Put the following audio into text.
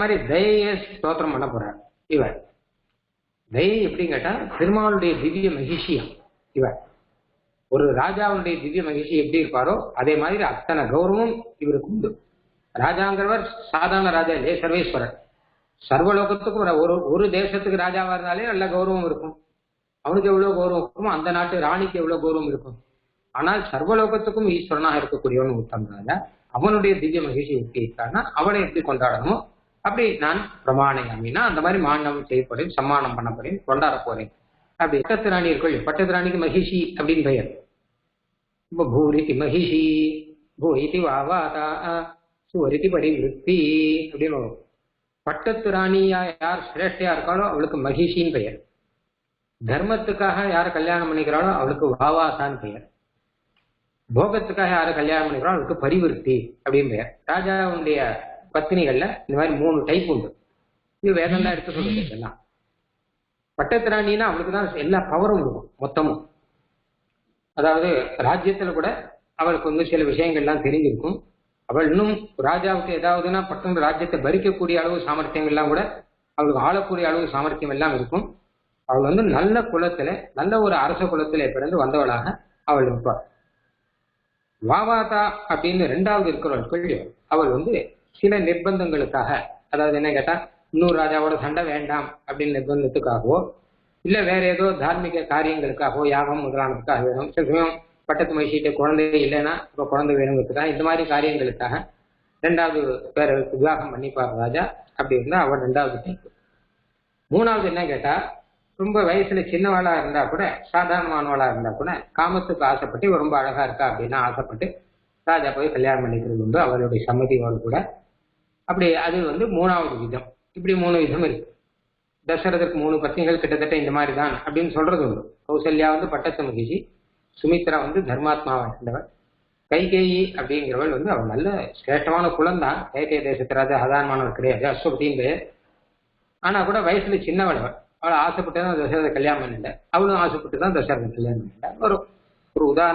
மாதிரி தயையை ஸ்தோத்திரம் பண்ண போறார். இவர். தயை எப்படின்னு கேட்டா பெருமாளுடைய திவ்ய மகிழ்ச்சியம் இவர். ஒரு ராஜாவுடைய திவ்ய மகிழ்ச்சி எப்படி இருப்பாரோ அதே மாதிரி அத்தனை கௌரவம் இவருக்கு உண்டு. ராஜாங்கிறவர் சாதாரண ராஜா இல்லையே சர்வேஸ்வரர். சர்வலோகத்துக்கும் ஒரு- ஒரு ஒரு தேசத்துக்கு ராஜாவா இருந்தாலே நல்ல கௌரவம் இருக்கும். அவனுக்கு எவ்வளவு கௌரவம் இருக்குமோ அந்த நாட்டு ராணிக்கு எவ்வளவு கௌரவம் இருக்கும். ஆனால் சர்வலோகத்துக்கும் ஈஸ்வரனாக இருக்கக்கூடியவன் உத்தம் ராஜா அவனுடைய திவ்ய மகிழ்ச்சி எப்படி இருக்கான்னா அவனை எப்படி கொண்டாடணுமோ அப்படி நான் பிரமாணயாமினா அந்த மாதிரி மாநிலம் செய்யப்படும் சம்மானம் பண்ணப்படும் கொண்டாட போறேன். அப்படி பட்டத்து ராணி பட்டத்து ராணிக்கு மகிஷி அப்படின்னு பெயர். இப்போ பூரிதி மகிஷி பூரிதி வாவாதா சுவரிதி பரிவிருத்தி அப்படின்னு வரும். பட்டத்து ராணியா யார் சிரேஷ்டையா இருக்காளோ அவளுக்கு மகிஷின்னு பெயர். தர்மத்துக்காக யார் கல்யாணம் பண்ணிக்கிறாளோ அவளுக்கு வாவாசான்னு பெயர். போகத்துக்காக யாரை கல்யாணம் பண்ணிக்கிறாளோ அவளுக்கு பரிவிருத்தி அப்படின்னு பெயர். ராஜாவுடைய பத்தினிகள்ல இந்த மாதிரி மூணு டைப் உண்டு. இது வேதம் தான் எடுத்து சொல்லுது இதெல்லாம்? பட்டத்து ராணின்னா அவளுக்கு தான் எல்லா பவரும் இருக்கும் மொத்தமும். அதாவது ராஜ்யத்துல கூட அவளுக்கு வந்து சில விஷயங்கள்லாம் தெரிஞ்சிருக்கும். அவள் இன்னும் ராஜாவுக்கு ஏதாவதுன்னா பட்டம் ராஜ்யத்தை பறிக்கக்கூடிய அளவு சாமர்த்தியங்கள்லாம் கூட அவளுக்கு ஆளக்கூடிய அளவு சாமர்த்தியம் எல்லாம் இருக்கும். அவள் வந்து நல்ல குலத்துல நல்ல ஒரு அரச குலத்திலே பிறந்து வந்தவளாக அவள் இருப்பாள். வாவாதா அப்படின்னு ரெண்டாவது இருக்கிறவள் பெரிய அவள் வந்து சில நிர்பந்தங்களுக்காக அதாவது என்ன கேட்டா இன்னொரு ராஜாவோட சண்டை வேண்டாம் அப்படின்னு நிர்பந்தத்துக்காகவோ இல்ல வேற ஏதோ தார்மீக காரியங்களுக்காகவோ யாகம் முதலானதுக்காக வேணும். சில சமயம் பட்டத்து மகிழ்ச்சிட்டு குழந்தை இல்லைன்னா இப்போ குழந்தை வேணுங்கிறதுக்காக இந்த மாதிரி காரியங்களுக்காக ரெண்டாவது வேற விவாகம் பண்ணிப்பார் ராஜா. அப்படி இருந்தா அவள் ரெண்டாவது டைப்பு மூணாவது என்ன கேட்டா ரொம்ப வயசுல சின்னவாளா இருந்தா கூட சாதாரணமானவாளா இருந்தா கூட காமத்துக்கு ஆசைப்பட்டு ரொம்ப அழகா இருக்கா அப்படின்னா ஆசைப்பட்டு ராஜா போய் கல்யாணம் பண்ணிக்கிறது உண்டு. அவருடைய சம்மதியோடு கூட அப்படி அது வந்து மூணாவது விதம் இப்படி மூணு விதம் இருக்கு. தசரதற்கு மூணு பத்னிகள் கிட்டத்தட்ட இந்த மாதிரி தான் அப்படின்னு சொல்றது உண்டு. கௌசல்யா வந்து பட்டத்து மகிழ்ச்சி சுமித்ரா வந்து தர்மாத்மாவா இருந்தவர் கைகேயி அப்படிங்கிறவள் வந்து அவள் நல்ல சிரேஷ்டமான குலம் கைகே கைகேய தேசத்து ராஜா கிடையாது. அஸ்வபதியின் பேர் ஆனா கூட வயசுல சின்னவள் அவள். அவள் ஆசைப்பட்டு தான் தசரத கல்யாணம் பண்ணிட்டேன் அவளும் ஆசைப்பட்டு தான் தசரத கல்யாணம் பண்ணிட்டேன் ஒரு ஒரு உதாரணம்